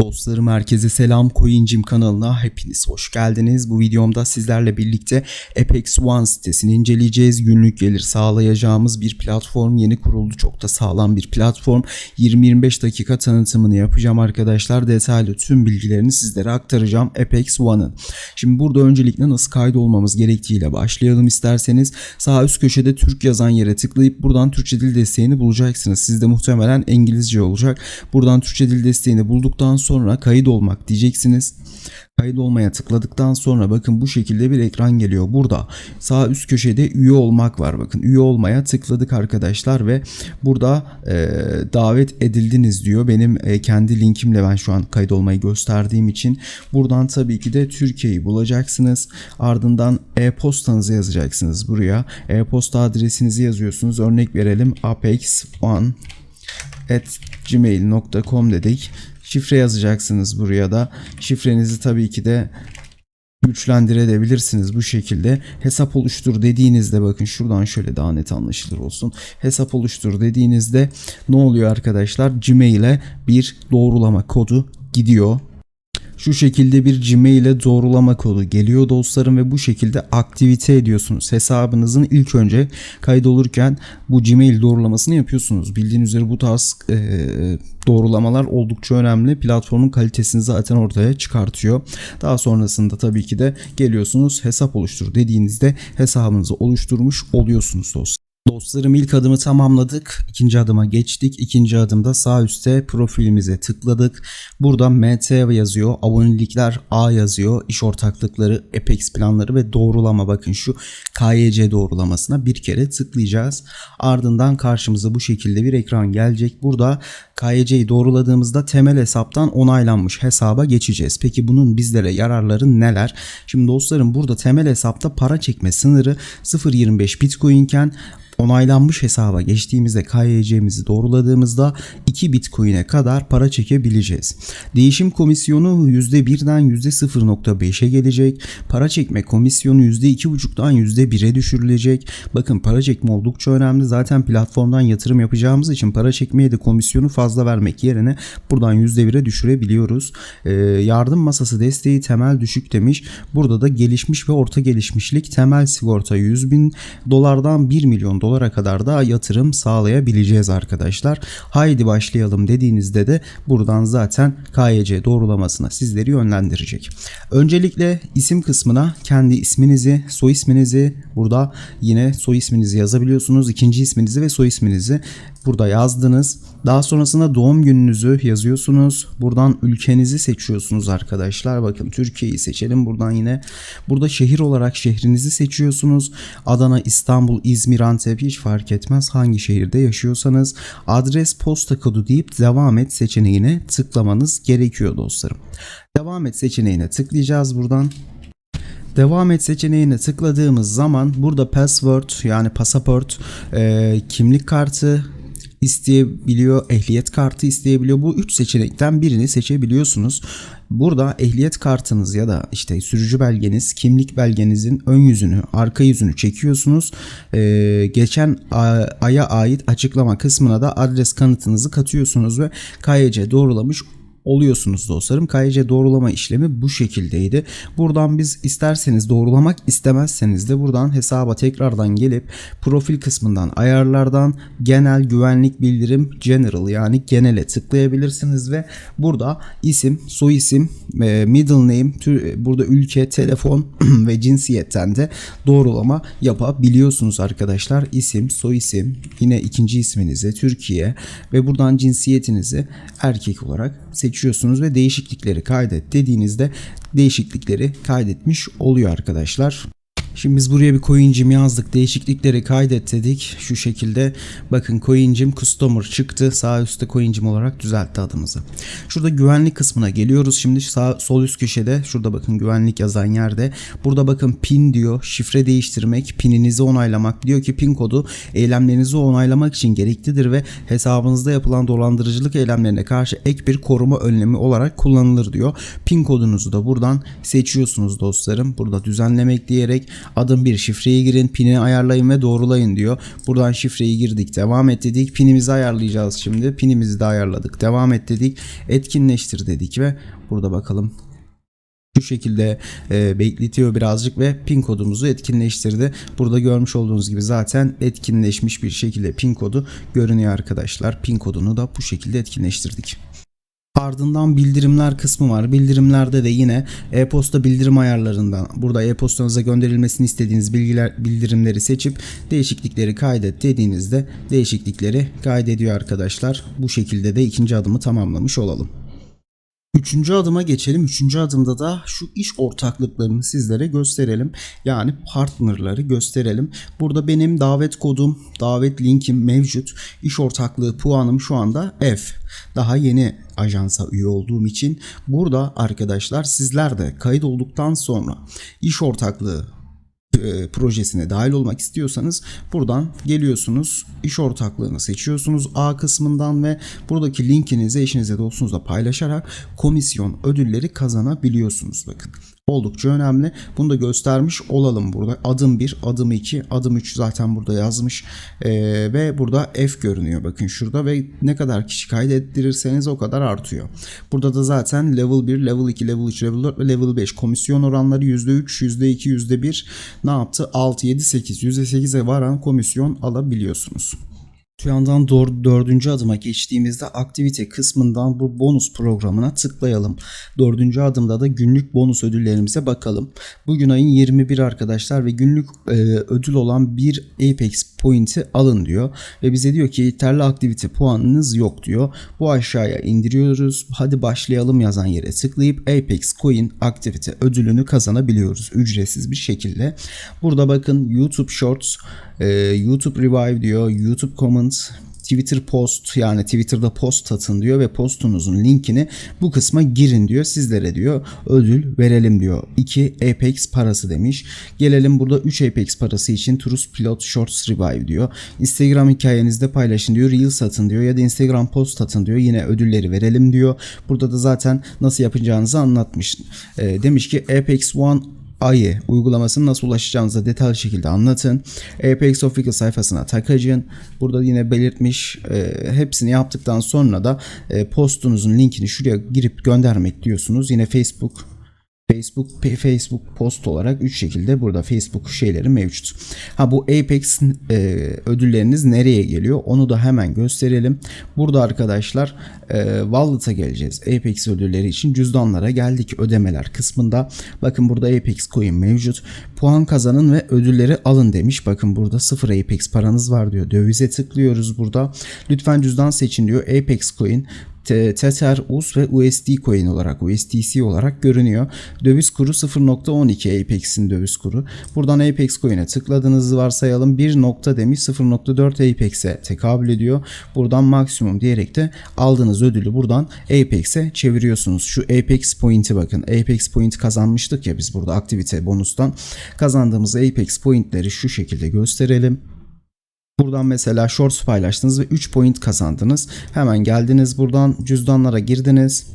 Dostlarım herkese selam Coincim kanalına hepiniz hoş geldiniz. Bu videomda sizlerle birlikte Apex One sitesini inceleyeceğiz. Günlük gelir sağlayacağımız bir platform yeni kuruldu. Çok da sağlam bir platform. 20-25 dakika tanıtımını yapacağım arkadaşlar. Detaylı tüm bilgilerini sizlere aktaracağım Apex One'ın. Şimdi burada öncelikle nasıl kaydolmamız gerektiğiyle başlayalım isterseniz. Sağ üst köşede Türk yazan yere tıklayıp buradan Türkçe dil desteğini bulacaksınız. Sizde muhtemelen İngilizce olacak. Buradan Türkçe dil desteğini bulduktan sonra kayıt olmak diyeceksiniz. Kayıt olmaya tıkladıktan sonra bakın bu şekilde bir ekran geliyor. Burada sağ üst köşede üye olmak var. Bakın üye olmaya tıkladık arkadaşlar ve burada e, davet edildiniz diyor. Benim e, kendi linkimle ben şu an kayıt olmayı gösterdiğim için buradan tabii ki de Türkiye'yi bulacaksınız. Ardından e-postanızı yazacaksınız buraya. E-posta adresinizi yazıyorsunuz. Örnek verelim apex1 at gmail.com dedik. Şifre yazacaksınız buraya da. Şifrenizi tabii ki de güçlendirebilirsiniz bu şekilde. Hesap oluştur dediğinizde bakın şuradan şöyle daha net anlaşılır olsun. Hesap oluştur dediğinizde ne oluyor arkadaşlar? Gmail'e bir doğrulama kodu gidiyor. Şu şekilde bir Gmail'e doğrulama kodu geliyor dostlarım ve bu şekilde aktivite ediyorsunuz. Hesabınızın ilk önce kaydolurken bu Gmail doğrulamasını yapıyorsunuz. Bildiğiniz üzere bu tarz e, doğrulamalar oldukça önemli. Platformun kalitesini zaten ortaya çıkartıyor. Daha sonrasında tabii ki de geliyorsunuz hesap oluştur dediğinizde hesabınızı oluşturmuş oluyorsunuz dostlar. Dostlarım ilk adımı tamamladık. İkinci adıma geçtik. İkinci adımda sağ üstte profilimize tıkladık. Burada MT yazıyor. Abonelikler A yazıyor. İş ortaklıkları, Apex planları ve doğrulama. Bakın şu KYC doğrulamasına bir kere tıklayacağız. Ardından karşımıza bu şekilde bir ekran gelecek. Burada KYC'yi doğruladığımızda temel hesaptan onaylanmış hesaba geçeceğiz. Peki bunun bizlere yararları neler? Şimdi dostlarım burada temel hesapta para çekme sınırı 0.25 Bitcoin iken onaylanmış hesaba geçtiğimizde KYC'mizi doğruladığımızda 2 Bitcoin'e kadar para çekebileceğiz. Değişim komisyonu %1'den %0.5'e gelecek. Para çekme komisyonu %2.5'dan %1'e düşürülecek. Bakın para çekme oldukça önemli. Zaten platformdan yatırım yapacağımız için para çekmeye de komisyonu fazla vermek yerine buradan %1'e düşürebiliyoruz. Ee, yardım masası desteği temel düşük demiş. Burada da gelişmiş ve orta gelişmişlik temel sigorta 100 bin dolardan 1 milyon dolara kadar da yatırım sağlayabileceğiz arkadaşlar. Haydi başlayalım dediğinizde de buradan zaten KYC doğrulamasına sizleri yönlendirecek. Öncelikle isim kısmına kendi isminizi, soy isminizi burada yine soy isminizi yazabiliyorsunuz. İkinci isminizi ve soy isminizi burada yazdınız. Daha sonrasında doğum gününüzü yazıyorsunuz. Buradan ülkenizi seçiyorsunuz arkadaşlar. Bakın Türkiye'yi seçelim buradan yine. Burada şehir olarak şehrinizi seçiyorsunuz. Adana, İstanbul, İzmir, Antep hiç fark etmez hangi şehirde yaşıyorsanız. Adres posta kodu deyip devam et seçeneğine tıklamanız gerekiyor dostlarım. Devam et seçeneğine tıklayacağız buradan. Devam et seçeneğine tıkladığımız zaman burada password yani pasaport, e, kimlik kartı isteyebiliyor, ehliyet kartı isteyebiliyor. Bu üç seçenekten birini seçebiliyorsunuz. Burada ehliyet kartınız ya da işte sürücü belgeniz, kimlik belgenizin ön yüzünü, arka yüzünü çekiyorsunuz. Ee, geçen aya ait açıklama kısmına da adres kanıtınızı katıyorsunuz ve KYC doğrulamış oluyorsunuz dostlarım. KYC doğrulama işlemi bu şekildeydi. Buradan biz isterseniz doğrulamak istemezseniz de buradan hesaba tekrardan gelip profil kısmından ayarlardan genel güvenlik bildirim general yani genele tıklayabilirsiniz ve burada isim, soy isim, e, middle name, burada ülke, telefon ve cinsiyetten de doğrulama yapabiliyorsunuz arkadaşlar. İsim, soy isim, yine ikinci isminizi Türkiye ve buradan cinsiyetinizi erkek olarak seçiyorsunuz seçiyorsunuz ve değişiklikleri kaydet dediğinizde değişiklikleri kaydetmiş oluyor arkadaşlar. Şimdi biz buraya bir coincim yazdık. Değişiklikleri kaydet. Şu şekilde bakın coincim customer çıktı. Sağ üstte coincim olarak düzeltti adımızı. Şurada güvenlik kısmına geliyoruz. Şimdi sağ sol üst köşede şurada bakın güvenlik yazan yerde. Burada bakın pin diyor. Şifre değiştirmek, pininizi onaylamak. Diyor ki pin kodu eylemlerinizi onaylamak için gereklidir ve hesabınızda yapılan dolandırıcılık eylemlerine karşı ek bir koruma önlemi olarak kullanılır diyor. Pin kodunuzu da buradan seçiyorsunuz dostlarım. Burada düzenlemek diyerek Adım 1 şifreyi girin, pini ayarlayın ve doğrulayın diyor. Buradan şifreyi girdik, devam et dedik. Pinimizi ayarlayacağız şimdi. Pinimizi de ayarladık. Devam et dedik. Etkinleştir dedik ve burada bakalım şu şekilde e, bekletiyor birazcık ve pin kodumuzu etkinleştirdi. Burada görmüş olduğunuz gibi zaten etkinleşmiş bir şekilde pin kodu görünüyor arkadaşlar. Pin kodunu da bu şekilde etkinleştirdik. Ardından bildirimler kısmı var. Bildirimlerde de yine e-posta bildirim ayarlarından burada e-postanıza gönderilmesini istediğiniz bilgiler bildirimleri seçip değişiklikleri kaydet dediğinizde değişiklikleri kaydediyor arkadaşlar. Bu şekilde de ikinci adımı tamamlamış olalım. Üçüncü adıma geçelim. Üçüncü adımda da şu iş ortaklıklarını sizlere gösterelim. Yani partnerları gösterelim. Burada benim davet kodum, davet linkim mevcut. İş ortaklığı puanım şu anda F. Daha yeni ajansa üye olduğum için burada arkadaşlar sizler de kayıt olduktan sonra iş ortaklığı e, projesine dahil olmak istiyorsanız buradan geliyorsunuz iş ortaklığını seçiyorsunuz A kısmından ve buradaki linkinizi eşinize dostunuzla paylaşarak komisyon ödülleri kazanabiliyorsunuz bakın. Oldukça önemli. Bunu da göstermiş olalım burada. Adım 1, adım 2, adım 3 zaten burada yazmış. Ee, ve burada F görünüyor bakın şurada ve ne kadar kişi kaydettirirseniz o kadar artıyor. Burada da zaten level 1, level 2, level 3, level 4 ve level 5 komisyon oranları %3, %2, %1 ne yaptı? 6, 7, 8. %8'e varan komisyon alabiliyorsunuz. Şu yandan dör- dördüncü adıma geçtiğimizde aktivite kısmından bu bonus programına tıklayalım. Dördüncü adımda da günlük bonus ödüllerimize bakalım. Bugün ayın 21 arkadaşlar ve günlük e, ödül olan bir Apex Point'i alın diyor. Ve bize diyor ki yeterli aktivite puanınız yok diyor. Bu aşağıya indiriyoruz. Hadi başlayalım yazan yere tıklayıp Apex Coin aktivite ödülünü kazanabiliyoruz ücretsiz bir şekilde. Burada bakın YouTube Shorts, e, YouTube Revive diyor, YouTube Comments, Twitter post yani Twitter'da post atın diyor ve postunuzun linkini bu kısma girin diyor. Sizlere diyor ödül verelim diyor. 2 Apex parası demiş. Gelelim burada 3 Apex parası için Trust Pilot Shorts Revive diyor. Instagram hikayenizde paylaşın diyor. Reels atın diyor ya da Instagram post atın diyor. Yine ödülleri verelim diyor. Burada da zaten nasıl yapacağınızı anlatmış. E, demiş ki Apex One ayı uygulamasını nasıl ulaşacağınızı detaylı şekilde anlatın. Apex Official sayfasına takacın. Burada yine belirtmiş e, hepsini yaptıktan sonra da e, postunuzun linkini şuraya girip göndermek diyorsunuz. Yine Facebook Facebook Facebook post olarak 3 şekilde burada Facebook şeyleri mevcut. Ha bu Apex e, ödülleriniz nereye geliyor? Onu da hemen gösterelim. Burada arkadaşlar e, Wallet'a geleceğiz. Apex ödülleri için cüzdanlara geldik ödemeler kısmında. Bakın burada Apex coin mevcut. Puan kazanın ve ödülleri alın demiş. Bakın burada 0 Apex paranız var diyor. Dövize tıklıyoruz burada. Lütfen cüzdan seçin diyor. Apex coin Tether, US ve USD coin olarak USDC olarak görünüyor. Döviz kuru 0.12 Apex'in döviz kuru. Buradan Apex coin'e tıkladığınızı varsayalım. 1 nokta demiş 0.4 Apex'e tekabül ediyor. Buradan maksimum diyerek de aldığınız ödülü buradan Apex'e çeviriyorsunuz. Şu Apex point'i bakın. Apex point kazanmıştık ya biz burada aktivite bonustan. Kazandığımız Apex point'leri şu şekilde gösterelim. Buradan mesela shorts paylaştınız ve 3 point kazandınız. Hemen geldiniz buradan cüzdanlara girdiniz.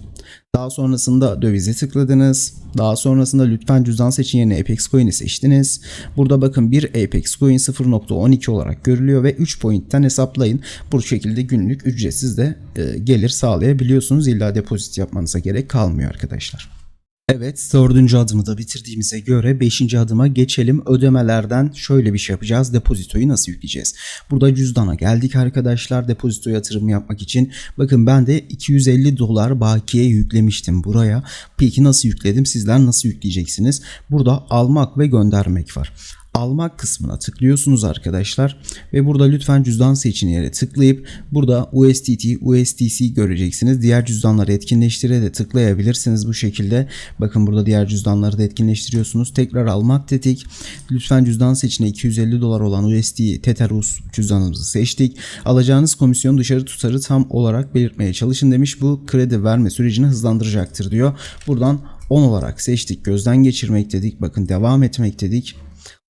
Daha sonrasında dövize tıkladınız. Daha sonrasında lütfen cüzdan seçin yerine Apex Coin'i seçtiniz. Burada bakın bir Apex Coin 0.12 olarak görülüyor ve 3 point'ten hesaplayın. Bu şekilde günlük ücretsiz de e, gelir sağlayabiliyorsunuz. İlla depozit yapmanıza gerek kalmıyor arkadaşlar. Evet dördüncü adımı da bitirdiğimize göre beşinci adıma geçelim. Ödemelerden şöyle bir şey yapacağız. Depozitoyu nasıl yükleyeceğiz? Burada cüzdana geldik arkadaşlar. Depozito yatırımı yapmak için. Bakın ben de 250 dolar bakiye yüklemiştim buraya. Peki nasıl yükledim? Sizler nasıl yükleyeceksiniz? Burada almak ve göndermek var almak kısmına tıklıyorsunuz arkadaşlar ve burada lütfen cüzdan seçin yere tıklayıp burada USDT, USDC göreceksiniz. Diğer cüzdanları etkinleştire de tıklayabilirsiniz bu şekilde. Bakın burada diğer cüzdanları da etkinleştiriyorsunuz. Tekrar almak dedik. Lütfen cüzdan seçine 250 dolar olan USD Tetherus cüzdanımızı seçtik. Alacağınız komisyon dışarı tutarı tam olarak belirtmeye çalışın demiş. Bu kredi verme sürecini hızlandıracaktır diyor. Buradan 10 olarak seçtik. Gözden geçirmek dedik. Bakın devam etmek dedik.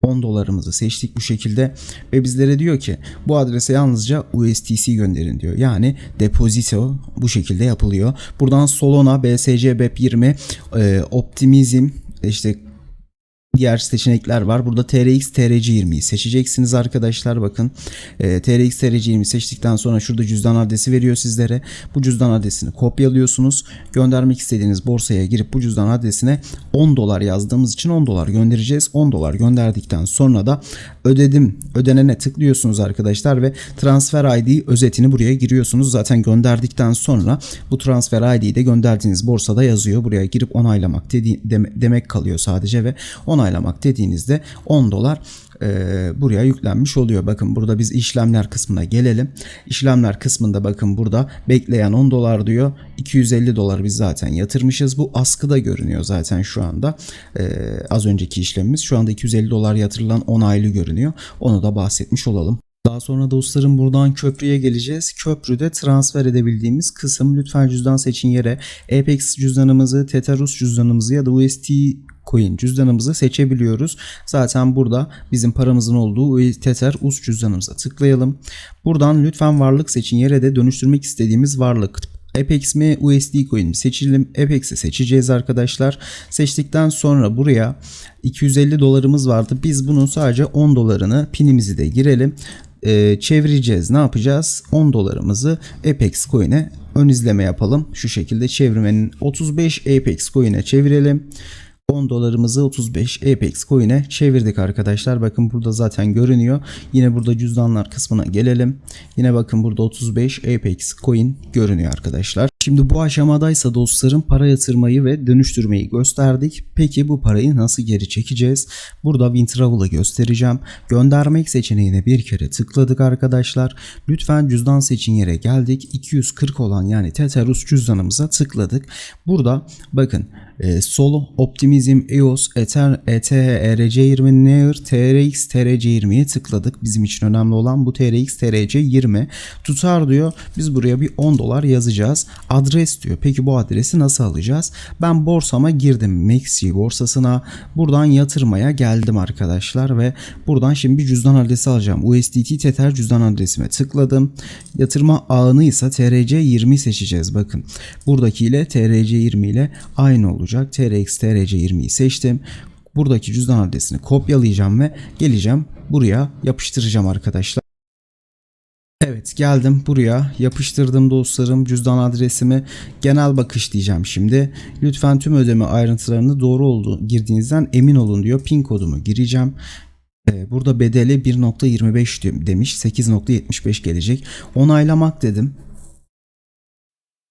10 dolarımızı seçtik bu şekilde ve bizlere diyor ki bu adrese yalnızca USDC gönderin diyor. Yani depozito bu şekilde yapılıyor. Buradan Solana, BSC, BEP20, e, Optimism işte diğer seçenekler var. Burada TRX TRC20'yi seçeceksiniz arkadaşlar. Bakın e, TRX TRC20 seçtikten sonra şurada cüzdan adresi veriyor sizlere. Bu cüzdan adresini kopyalıyorsunuz. Göndermek istediğiniz borsaya girip bu cüzdan adresine 10 dolar yazdığımız için 10 dolar göndereceğiz. 10 dolar gönderdikten sonra da ödedim ödenene tıklıyorsunuz arkadaşlar ve transfer ID özetini buraya giriyorsunuz. Zaten gönderdikten sonra bu transfer ID'yi de gönderdiğiniz borsada yazıyor. Buraya girip onaylamak dedi, deme- demek kalıyor sadece ve onaylamak dediğinizde 10 dolar e, buraya yüklenmiş oluyor. Bakın burada biz işlemler kısmına gelelim. İşlemler kısmında bakın burada bekleyen 10 dolar diyor. 250 dolar biz zaten yatırmışız. Bu askıda görünüyor zaten şu anda. E, az önceki işlemimiz. Şu anda 250 dolar yatırılan onaylı görünüyor. Onu da bahsetmiş olalım. Daha sonra dostlarım buradan köprüye geleceğiz. Köprüde transfer edebildiğimiz kısım lütfen cüzdan seçin yere Apex cüzdanımızı, Tetherus cüzdanımızı ya da UST coin cüzdanımızı seçebiliyoruz. Zaten burada bizim paramızın olduğu Tether US cüzdanımıza tıklayalım. Buradan lütfen varlık seçin yere de dönüştürmek istediğimiz varlık Apex mi USD coin mi seçelim. Apex'i seçeceğiz arkadaşlar. Seçtikten sonra buraya 250 dolarımız vardı. Biz bunun sadece 10 dolarını pinimizi de girelim. Ee, çevireceğiz. Ne yapacağız? 10 dolarımızı Apex coin'e ön izleme yapalım. Şu şekilde çevirmenin 35 Apex coin'e çevirelim. 10 dolarımızı 35 Apex coin'e çevirdik arkadaşlar. Bakın burada zaten görünüyor. Yine burada cüzdanlar kısmına gelelim. Yine bakın burada 35 Apex coin görünüyor arkadaşlar. Şimdi bu aşamadaysa dostlarım para yatırmayı ve dönüştürmeyi gösterdik. Peki bu parayı nasıl geri çekeceğiz? Burada WinTravel'ı göstereceğim. Göndermek seçeneğine bir kere tıkladık arkadaşlar. Lütfen cüzdan seçin yere geldik. 240 olan yani Tetherus cüzdanımıza tıkladık. Burada bakın e, Solo, Optimism, EOS, Ether, ETH, ERC20, Near, TRX, TRC20'ye tıkladık. Bizim için önemli olan bu TRX, TRC20 tutar diyor. Biz buraya bir 10 dolar yazacağız. Adres diyor. Peki bu adresi nasıl alacağız? Ben borsama girdim. Maxi borsasına. Buradan yatırmaya geldim arkadaşlar ve buradan şimdi bir cüzdan adresi alacağım. USDT Tether cüzdan adresime tıkladım. Yatırma ağını ise TRC20 seçeceğiz. Bakın buradaki ile TRC20 ile aynı olacak. TRX TRC20'yi seçtim. Buradaki cüzdan adresini kopyalayacağım ve geleceğim buraya yapıştıracağım arkadaşlar. Evet geldim buraya yapıştırdım dostlarım cüzdan adresimi genel bakış diyeceğim şimdi. Lütfen tüm ödeme ayrıntılarını doğru olduğu girdiğinizden emin olun diyor. Pin kodumu gireceğim. Ee, Burada bedeli 1.25 demiş 8.75 gelecek. Onaylamak dedim.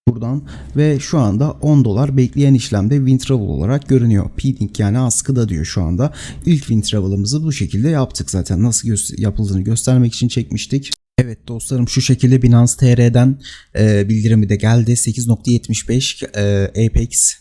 Buradan ve şu anda 10 dolar bekleyen işlemde WinTravel olarak görünüyor. P-Link yani askıda diyor şu anda. İlk WinTravel'ımızı bu şekilde yaptık zaten. Nasıl gö- yapıldığını göstermek için çekmiştik. Evet dostlarım şu şekilde Binance TR'den e, bildirimi de geldi. 8.75 e, Apex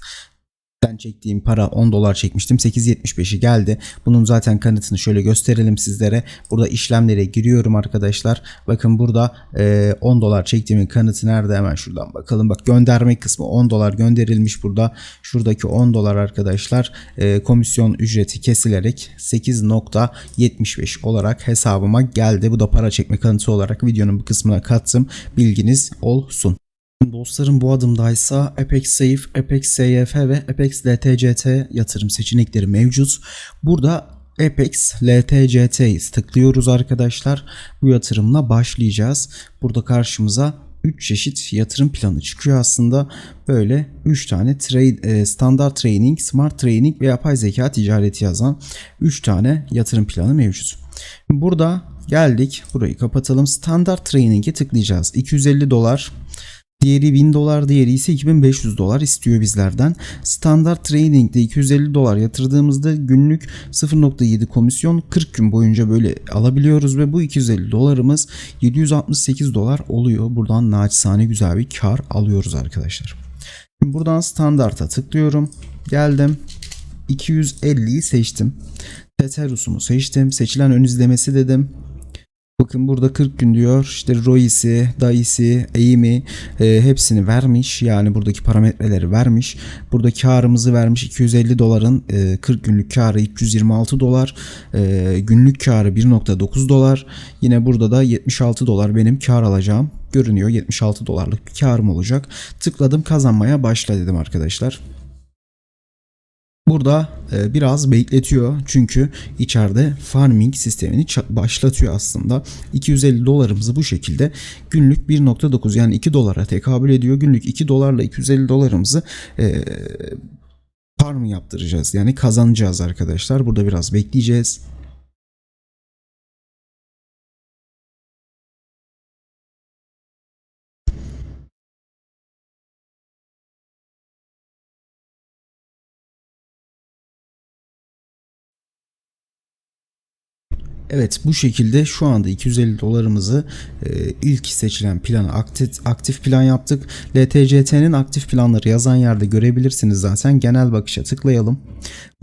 ben çektiğim para 10 dolar çekmiştim. 8.75'i geldi. Bunun zaten kanıtını şöyle gösterelim sizlere. Burada işlemlere giriyorum arkadaşlar. Bakın burada e, 10 dolar çektiğimin kanıtı nerede? Hemen şuradan bakalım. Bak gönderme kısmı 10 dolar gönderilmiş burada. Şuradaki 10 dolar arkadaşlar e, komisyon ücreti kesilerek 8.75 olarak hesabıma geldi. Bu da para çekme kanıtı olarak videonun bu kısmına kattım. Bilginiz olsun. Dostlarım bu adımdaysa Apex Safe, Apex SYF ve Apex LTCT yatırım seçenekleri mevcut. Burada Apex LTCT'yi tıklıyoruz arkadaşlar. Bu yatırımla başlayacağız. Burada karşımıza 3 çeşit yatırım planı çıkıyor aslında. Böyle 3 tane trade, e, standart training, smart training ve yapay zeka ticareti yazan 3 tane yatırım planı mevcut. Burada geldik. Burayı kapatalım. Standart training'e tıklayacağız. 250 dolar Diğeri 1000 dolar, diğeri ise 2500 dolar istiyor bizlerden. Standart Trading'de 250 dolar yatırdığımızda günlük 0.7 komisyon 40 gün boyunca böyle alabiliyoruz ve bu 250 dolarımız 768 dolar oluyor. Buradan naçizane güzel bir kar alıyoruz arkadaşlar. Şimdi buradan standarta tıklıyorum. Geldim. 250'yi seçtim. Tetherus'umu seçtim. Seçilen ön izlemesi dedim. Bakın burada 40 gün diyor. İşte ROI'si, DAI'si, eğimi e, hepsini vermiş. Yani buradaki parametreleri vermiş. Burada karımızı vermiş. 250 doların e, 40 günlük karı 326 dolar. E, günlük karı 1.9 dolar. Yine burada da 76 dolar benim kar alacağım görünüyor. 76 dolarlık bir karım olacak. Tıkladım kazanmaya başla dedim arkadaşlar. Burada e, biraz bekletiyor çünkü içeride farming sistemini başlatıyor aslında. 250 dolarımızı bu şekilde günlük 1.9 yani 2 dolara tekabül ediyor. Günlük 2 dolarla 250 dolarımızı e, farm yaptıracağız. Yani kazanacağız arkadaşlar. Burada biraz bekleyeceğiz. Evet bu şekilde şu anda 250 dolarımızı e, ilk seçilen plana aktif, aktif plan yaptık. LTCT'nin aktif planları yazan yerde görebilirsiniz zaten. Genel bakışa tıklayalım.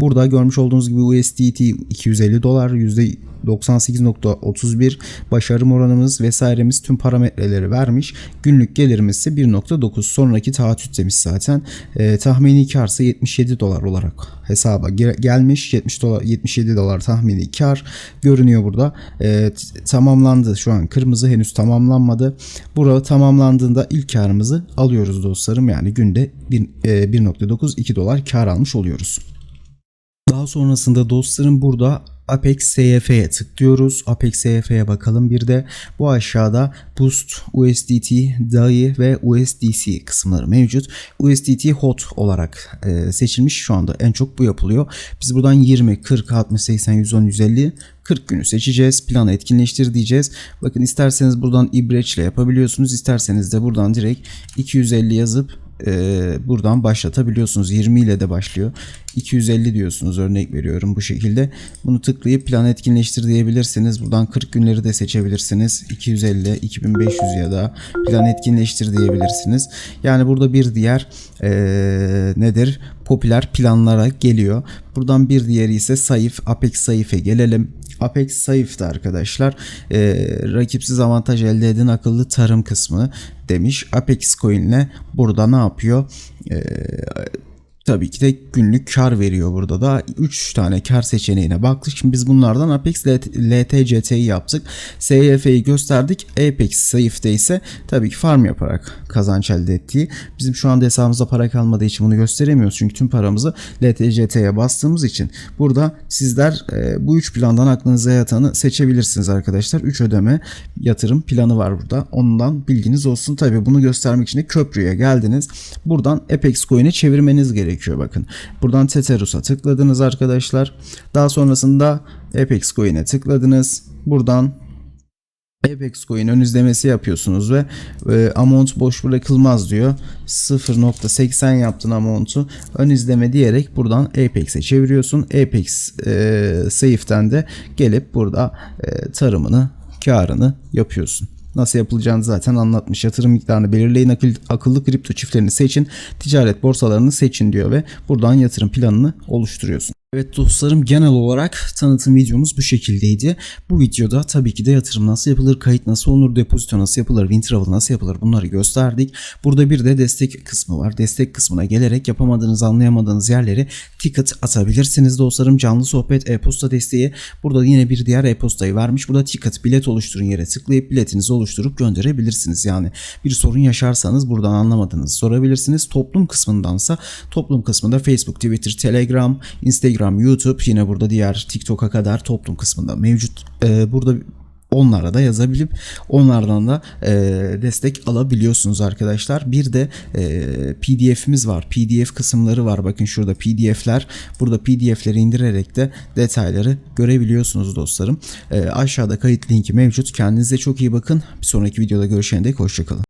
Burada görmüş olduğunuz gibi USDT 250 dolar %98.31 başarım oranımız vesairemiz tüm parametreleri vermiş. Günlük gelirimiz ise 1.9 sonraki taahhüt demiş zaten. E, tahmini karsa 77 dolar olarak hesaba ge- gelmiş. 70 dolar 77 dolar tahmini kar görünüyor burada. E, tamamlandı şu an kırmızı henüz tamamlanmadı. Burada tamamlandığında ilk karımızı alıyoruz dostlarım. Yani günde bir- e, 1.9 2 dolar kar almış oluyoruz. Daha sonrasında dostlarım burada Apex SF'ye tıklıyoruz. Apex SF'ye bakalım bir de. Bu aşağıda Boost, USDT, DAI ve USDC kısımları mevcut. USDT Hot olarak e, seçilmiş. Şu anda en çok bu yapılıyor. Biz buradan 20, 40, 60, 80, 110, 150 40 günü seçeceğiz. Planı etkinleştir diyeceğiz. Bakın isterseniz buradan ibreç ile yapabiliyorsunuz. İsterseniz de buradan direkt 250 yazıp e, buradan başlatabiliyorsunuz. 20 ile de başlıyor. 250 diyorsunuz örnek veriyorum bu şekilde. Bunu tıklayıp plan etkinleştir diyebilirsiniz. Buradan 40 günleri de seçebilirsiniz. 250, 2500 ya da plan etkinleştir diyebilirsiniz. Yani burada bir diğer e, nedir? Popüler planlara geliyor. Buradan bir diğeri ise Saif, Apex Saif'e gelelim. Apex Saif'te arkadaşlar e, rakipsiz avantaj elde edin akıllı tarım kısmı demiş. Apex Coin'le burada ne yapıyor? E, tabii ki de günlük kar veriyor burada da 3 tane kar seçeneğine baktık. Şimdi biz bunlardan Apex LTCT'yi yaptık. SYF'yi gösterdik. Apex Safe'de ise tabii ki farm yaparak kazanç elde ettiği. Bizim şu anda hesabımızda para kalmadığı için bunu gösteremiyoruz. Çünkü tüm paramızı LTCT'ye bastığımız için burada sizler e, bu 3 plandan aklınıza yatanı seçebilirsiniz arkadaşlar. 3 ödeme yatırım planı var burada. Ondan bilginiz olsun. Tabii bunu göstermek için de köprüye geldiniz. Buradan Apex Coin'e çevirmeniz gerekiyor bakın. Buradan Tetherus'a tıkladınız arkadaşlar. Daha sonrasında Apex Coin'e tıkladınız. Buradan Apex Coin ön izlemesi yapıyorsunuz ve e, amount boş bırakılmaz diyor. 0.80 yaptın amount'u ön izleme diyerek buradan Apex'e çeviriyorsun. Apex e, Safe'den de gelip burada e, tarımını, karını yapıyorsun. Nasıl yapılacağını zaten anlatmış. Yatırım miktarını belirleyin, akıl, akıllı kripto çiftlerini seçin, ticaret borsalarını seçin diyor ve buradan yatırım planını oluşturuyorsun. Evet dostlarım genel olarak tanıtım videomuz bu şekildeydi. Bu videoda tabii ki de yatırım nasıl yapılır, kayıt nasıl olunur, depozito nasıl yapılır, WinTravel nasıl yapılır bunları gösterdik. Burada bir de destek kısmı var. Destek kısmına gelerek yapamadığınız, anlayamadığınız yerleri ticket atabilirsiniz dostlarım. Canlı sohbet, e-posta desteği. Burada yine bir diğer e-postayı vermiş. Burada ticket, bilet oluşturun yere tıklayıp biletinizi oluşturup gönderebilirsiniz. Yani bir sorun yaşarsanız buradan anlamadığınızı sorabilirsiniz. Toplum kısmındansa toplum kısmında Facebook, Twitter, Telegram, Instagram, YouTube yine burada diğer TikTok'a kadar toplum kısmında mevcut. Ee, burada onlara da yazabilip onlardan da e, destek alabiliyorsunuz arkadaşlar. Bir de e, PDF'imiz var. PDF kısımları var. Bakın şurada PDF'ler. Burada PDF'leri indirerek de detayları görebiliyorsunuz dostlarım. E, aşağıda kayıt linki mevcut. Kendinize çok iyi bakın. Bir sonraki videoda görüşene dek hoşçakalın.